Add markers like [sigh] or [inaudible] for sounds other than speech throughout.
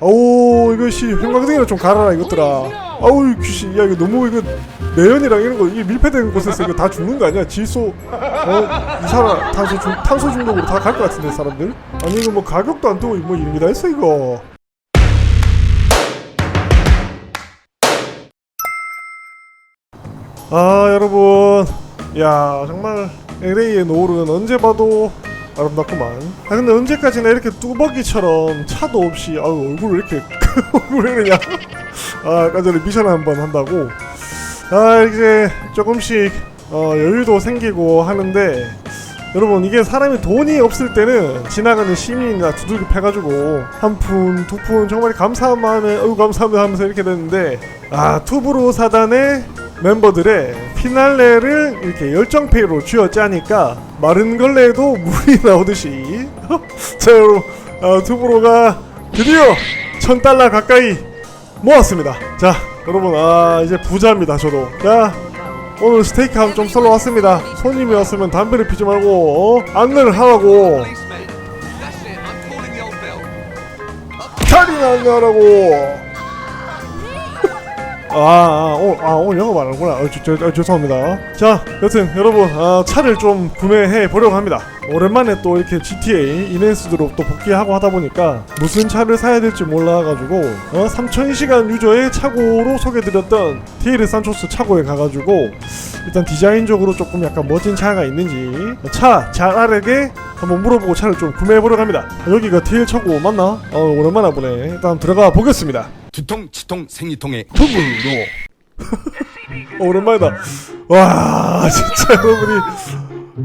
아우 씨 형광등이나 좀 갈아라 이것들아. 아우 귀신. 야 이거 너무 이거 매연이랑 이런 거 이게 밀폐된 곳에서 이거 다 죽는 거 아니야? 질소 어이 사람 탄소 중 탄소 중독으로 다 갈 것 같은데 사람들? 아니 이거 뭐 가격도 안 뜨고 뭐 이런 게다 있어 이거. 아 여러분. 야 정말 LA의 노을은 언제 봐도 아름답구만. 아 근데 언제까지나 이렇게 뚜벅이처럼 차도 없이 아유 얼굴 왜 이렇게 얼굴 왜 이러냐 아 아까 전에 미션 한번 한다고? 아 이제 조금씩 어, 여유도 생기고 하는데 여러분 이게 사람이 돈이 없을 때는 지나가는 시민이나 두들겨 패가지고 한 푼, 두 푼 정말 감사한 마음에 어유 감사합니다 하면서 이렇게 됐는데 아 투브로 사단의 멤버들의 피날레를 이렇게 열정페이로 쥐어짜니까 마른 걸레에도 물이 [laughs] 나오듯이 [laughs] 자 여러분 아, 투브로가 드디어 천 달러 가까이 모았습니다 자 여러분 아 이제 부자입니다 저도 자 오늘 스테이크 한좀 썰러 왔습니다. 손님이 왔으면 담배를 피지 말고 어? 안내를 하라고. 차리나 안내하라고. 아, 아, 오, 아, 오늘 영어 말하는구나. 어, 저, 저, 어, 죄송합니다. 자, 여튼 여러분, 아, 차를 좀 구매해 보려고 합니다. 오랜만에 또 이렇게 GTA 이넨스드로 또 복귀하고 하다 보니까 무슨 차를 사야 될지 몰라가지고 어, 3000시간 유저의 차고로 소개드렸던 TL 산초스 차고에 가가지고 일단 디자인적으로 조금 약간 멋진 차가 있는지 차 잘 알게 한번 물어보고 차를 좀 구매해 보려고 합니다. 여기가 TL 차고 맞나? 어, 오랜만에 보네. 일단 들어가 보겠습니다. 두통, 치통, 생리통에 투블로. [laughs] 어, 오랜만이다. 와 진짜 여러분이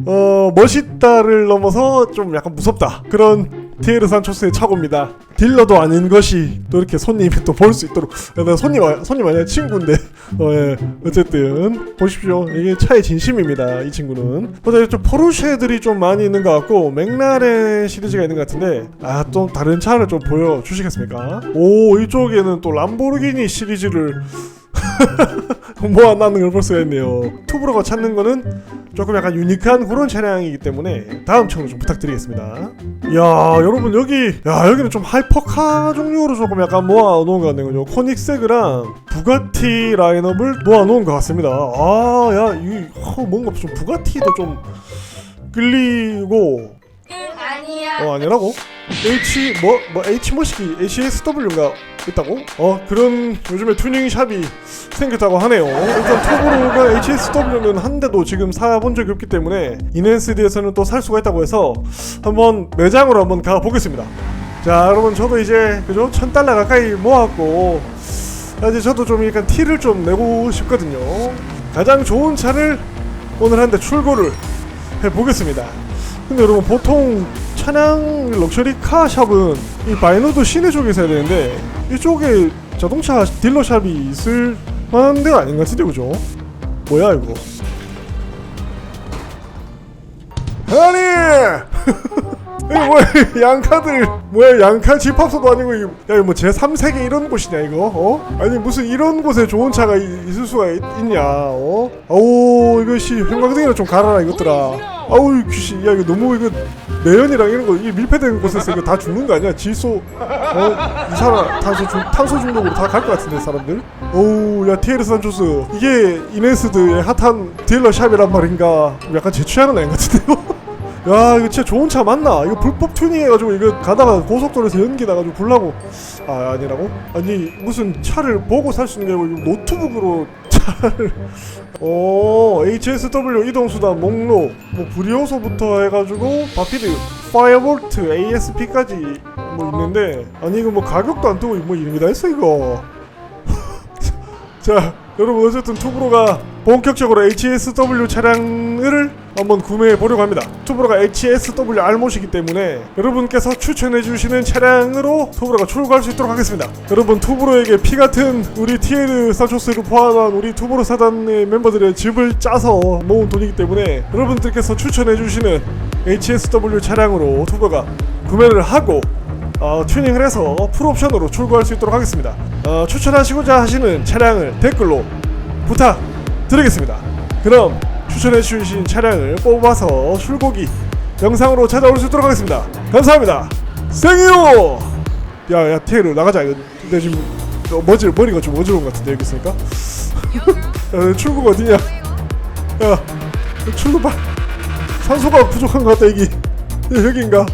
어 멋있다를 넘어서 좀 약간 무섭다. 그런 티에르 산 초스의 차고입니다 딜러도 아닌 것이 또 이렇게 손님이 또 볼 수 있도록. 야, 내가 손님 아- 손님 아니야 친구인데. 어, 예. 어쨌든 보십시오. 이게 차의 진심입니다 이 친구는. 보다 좀 포르쉐들이 좀 많이 있는 것 같고 맥라렌 시리즈가 있는 것 같은데 아또 다른 차를 좀 보여주시겠습니까? 오 이쪽에는 또 람보르기니 시리즈를 [laughs] 모아놨는 걸볼 수가 있네요. 투브로가 찾는 거는 조금 약간 유니크한 그런 차량이기 때문에 다음 청로 좀 부탁드리겠습니다. 야 여러분 여기 야 여기는 좀 하이퍼카 종류로 조금 약간 모아놓은 것 같네요. 요 코닉세그랑 부가티 라인업을 모아놓은 것 같습니다. 아야이 어, 뭔가 좀 부가티도 좀 끌리고. 어 아니라고? H 뭐 뭐 H 뭐시기 HSW인가 있다고? 어 그런 요즘에 튜닝 샵이 생겼다고 하네요. 일단 투브로가 HSW는 한 대도 지금 사본 적이 없기 때문에 이넨스디에서는 또 살 수가 있다고 해서 한번 매장으로 한번 가 보겠습니다. 자 여러분 저도 이제 그죠 천 달러 가까이 모았고 자, 이제 저도 좀 약간 티를 좀 내고 싶거든요. 가장 좋은 차를 오늘 한 대 출고를 해 보겠습니다. 근데 여러분 보통 차량 럭셔리 카 샵은 이 바이노드 시내 쪽에서 해야 되는데 이쪽에 자동차 딜러 샵이 있을 만한 데가 아닌 것 같은데 그죠? 뭐야 이거? 아니! [laughs] 뭐야 이 양카들 뭐야 양카 집합소도 아니고 이거 야 이거 뭐 제3세계 이런 곳이냐 이거 어? 아니 무슨 이런 곳에 좋은 차가 이- 있을 수가 있, 냐 어? 이거 씨 형광등이나 좀 갈아라 이것들아 아우 귀신. 야 이거 너무 이거 매연이랑 이런 거 이게 밀폐된 곳에서 이거 다 죽는 거 아니야? 질소 어이 사람 탄소 중 탄소 중독으로 다 갈 것 같은데 사람들? 어우 야 티에르 산초스. 이게 이네스드의 핫한 딜러 샵이란 말인가? 약간 제 취향은 아닌 것 같은데요? [laughs] 야 이거 진짜 좋은 차 맞나? 이거 불법 튜닝해가지고 이거 가다가 고속도로에서 연기 나가지고 불나고. 아 아니라고? 아니 무슨 차를 보고 살 수 있는 게 아니고 노트북으로 어 HSW 이동수단 목록. 뭐 불이호소부터 해가지고 바피드 파이어볼트 ASP까지 뭐 있는데 아니 이거 뭐 가격도 안 뜨고 뭐 이름이 다 있어 이거. [laughs] 자 여러분 어쨌든 투브로가 본격적으로 HSW 차량을 한번 구매해 보려고 합니다 투브로가 HSW 알못이기 때문에 여러분께서 추천해 주시는 차량으로 투브로가 출고할 수 있도록 하겠습니다 여러분 투브로에게 피 같은 우리 티에르 산초스를 포함한 우리 투브로 사단의 멤버들의 집을 짜서 모은 돈이기 때문에 여러분들께서 추천해 주시는 HSW 차량으로 투브로가 구매를 하고 어, 튜닝을 해서 풀옵션으로 출고할 수 있도록 하겠습니다. 어, 추천하시고자 하시는 차량을 댓글로 부탁드리겠습니다. 그럼 추천해 주신 차량을 뽑아서 출고기 영상으로 찾아올 수 있도록 하겠습니다. 감사합니다. 생유 야야 테일러 나가자. 이거 내 지금 너 머지 머리가 좀 어지러운 것 같은데 여기 있으니까. [laughs] 야 출구가 어디냐? 야 출구 봐. 산소가 부족한 것 같다 여기 여기인가